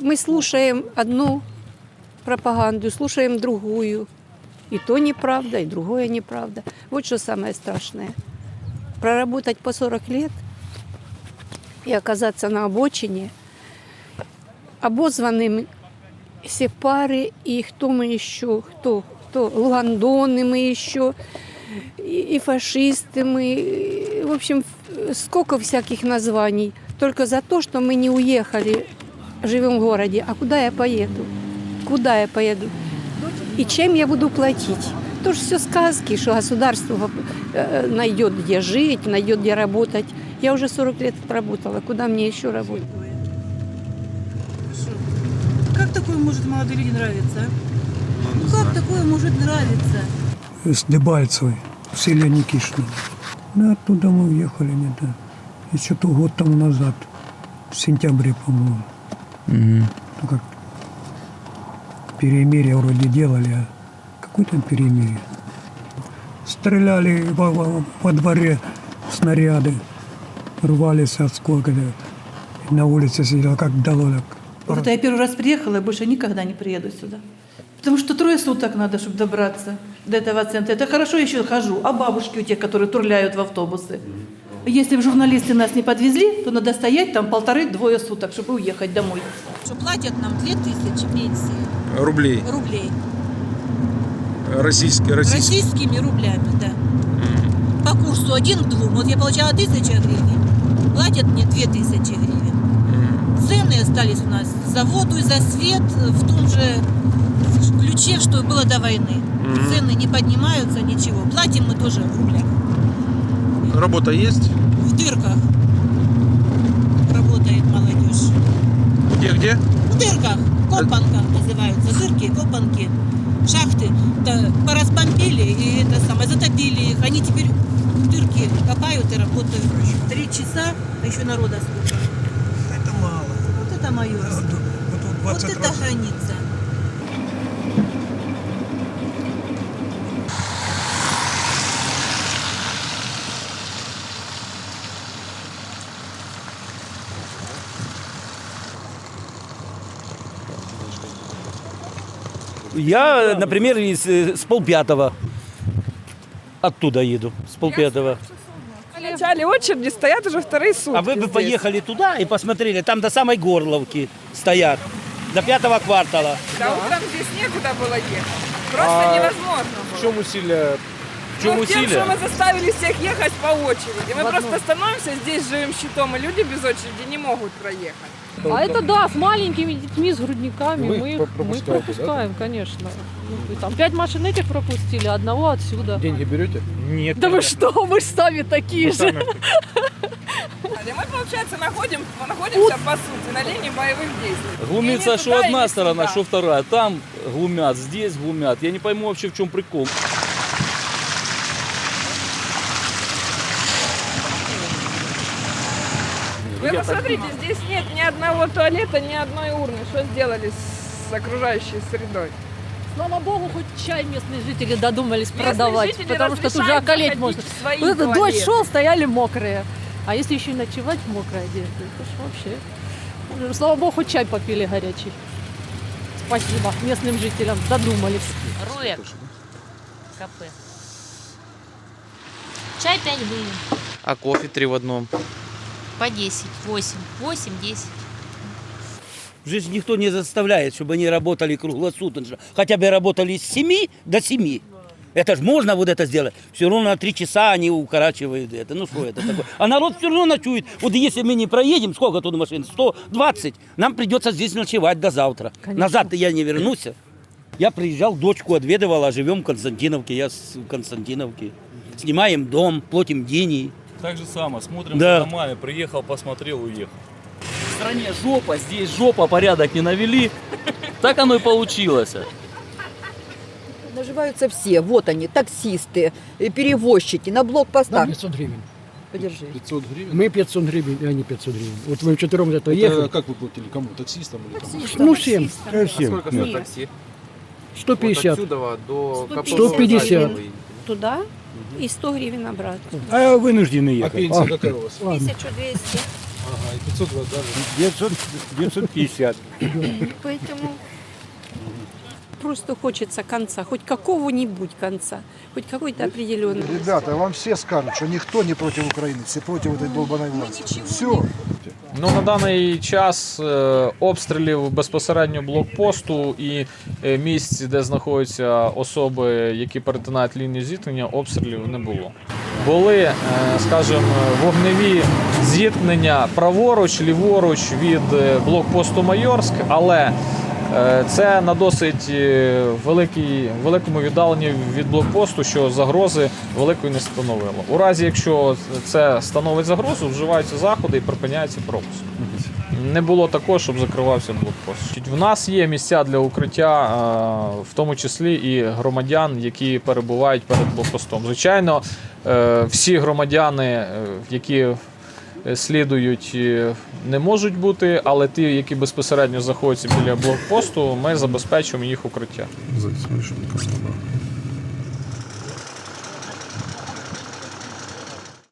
Мы слушаем одну пропаганду, слушаем другую. И то неправда, и другое неправда. Вот что самое страшное. Проработать по 40 лет и оказаться на обочине, обозванным сепары и кто мы еще, кто, кто, луандоны мы еще, и, и фашисты мы, и, в общем, сколько всяких названий. Только за то, что мы не уехали, живем в городе. А куда я поеду? Куда я поеду? И чем я буду платить? Тоже все сказки, что государство э, найдет где жить, найдет где работать. Я уже 40 лет отработала. Куда мне еще работать? Как такое может молодые люди нравиться? а? Ну как такое может нравиться? с Дебальцевой в селе Никишино. Да, оттуда мы уехали где-то еще то год тому назад, в сентябре, по-моему. Ну, как перемирие вроде делали, а какое там перемирие? Стреляли во, во- во дворе снаряды, рвались осколки. На улице сидел, как дололок. Вот я первый раз приехала, и больше никогда не приеду сюда. Потому что трое суток надо, чтобы добраться до этого центра. Это хорошо еще хожу, а бабушки у тех, которые турляют в автобусы. Если бы журналисты нас не подвезли, то надо стоять там полторы-двое суток, чтобы уехать домой. Что платят нам 2000 пенсии рублей. рублей. Российские, российские. Российскими рублями, да. По курсу один к двум. Вот я получала 1000 гривен, платят мне 2000 гривен. Цены остались у нас за воду и за свет в том же ключе, что и было до войны. Цены не поднимаются, ничего. Платим мы тоже в рублях. Работа есть? В дырках работает молодежь. Где-где? В дырках, копанках называются, дырки, копанки, шахты. Да, пораспомпили и это самое, затопили их. Они теперь дырки копают и работают. Три часа, а еще народа сколько. Это мало. Вот это майорство. Вот это граница. Я, например, из, э, с полпятого оттуда еду, с полпятого. В начале очереди стоят уже вторые сутки. А вы бы здесь. поехали туда и посмотрели, там до самой Горловки стоят, до пятого квартала. Да, утром здесь некуда было ехать. Просто невозможно было. В чем усилия? В чем Ну, тем, что мы заставили всех ехать по очереди. Мы просто становимся здесь живым щитом, и люди без очереди не могут проехать. А это да, с маленькими детьми, с грудниками мы, их- мы пропускаете, да? пропускаем, конечно. Ну, там пять машин этих пропустили, одного отсюда. Деньги берете? Нет. Да вы что, мы же сами такие же. И мы, получается, находим, находимся, по сути, на линии боевых действий. Глумится, что одна сторона, что вторая. Там глумят, здесь глумят. Я не пойму вообще, в чем прикол. Вы посмотрите, здесь нет ни одного туалета, ни одной урны. Что сделали с окружающей средой? Слава богу, хоть чай местные жители додумались Местные продавать, жители потому что тут же околеть можно. Вот этот дождь шел, стояли мокрые. А если еще и ночевать в мокрой одежде, это ж вообще... Слава богу, хоть чай попили горячий. Спасибо местным жителям, додумались. Руек. КП. Чай 5 гривен. А кофе три в одном. По 10, 8, 8, 10. Здесь никто не заставляет, чтобы они работали круглосуточно. Хотя бы работали с 7 до 7. Это же можно вот это сделать. Все равно на 3 часа они укорачивают это. Ну что это такое? А народ все равно ночует. Вот если мы не проедем, сколько тут машин? 120. Нам придется здесь ночевать до завтра. Конечно. Назад я не вернусь. Я приезжал, дочку отведывал, а живем в Константиновке. Я с Константиновки. Снимаем дом, платим деньги. Так же самое, смотрим Да. за домами, приехал, посмотрел, уехал. В стране жопа, здесь жопа, порядок не навели. Так оно и получилось. Наживаются все. Вот они, таксисты, перевозчики на блокпостах. 500 гривен. Подержи. 500 гривен? Мы 500 гривен, а не 500 гривен. Вот мы вчетвером это ехали. как вы платили? Кому? Таксистам или кому? Ну, всем. э, всем. Сколько стоит такси? 150. Вот отсюда до 150. Туда и 100 гривен обратно. А вынуждены А ехать. пенсия какая у вас? Ладно. 1200. Ага, и 500 вот даже. 900, 950. Поэтому просто хочется конца, хоть какого-нибудь конца, хоть какой-то определенный. Ребята, вам все скажут, что никто не против Украины, все против этой долбанной власти. Все. Ну на даний час е, обстрілів безпосередньо блокпосту і е, місць, де знаходяться особи, які перетинають лінію зіткнення, обстрілів не було. Були, е, скажімо, вогневі зіткнення праворуч, ліворуч від блокпосту Майорськ, але це на досить е, великій, великому віддаленні від блокпосту, що загрози великої не становило. У разі, якщо це становить загрозу, вживаються заходи і припиняється пропуск. Не було такого, щоб закривався блокпост. В нас є місця для укриття, е, в тому числі і громадян, які перебувають перед блокпостом. Звичайно, е, всі громадяни, е, які е, слідують, е, не можуть бути, але ті, які безпосередньо знаходяться біля блокпосту, ми забезпечуємо їх укриття.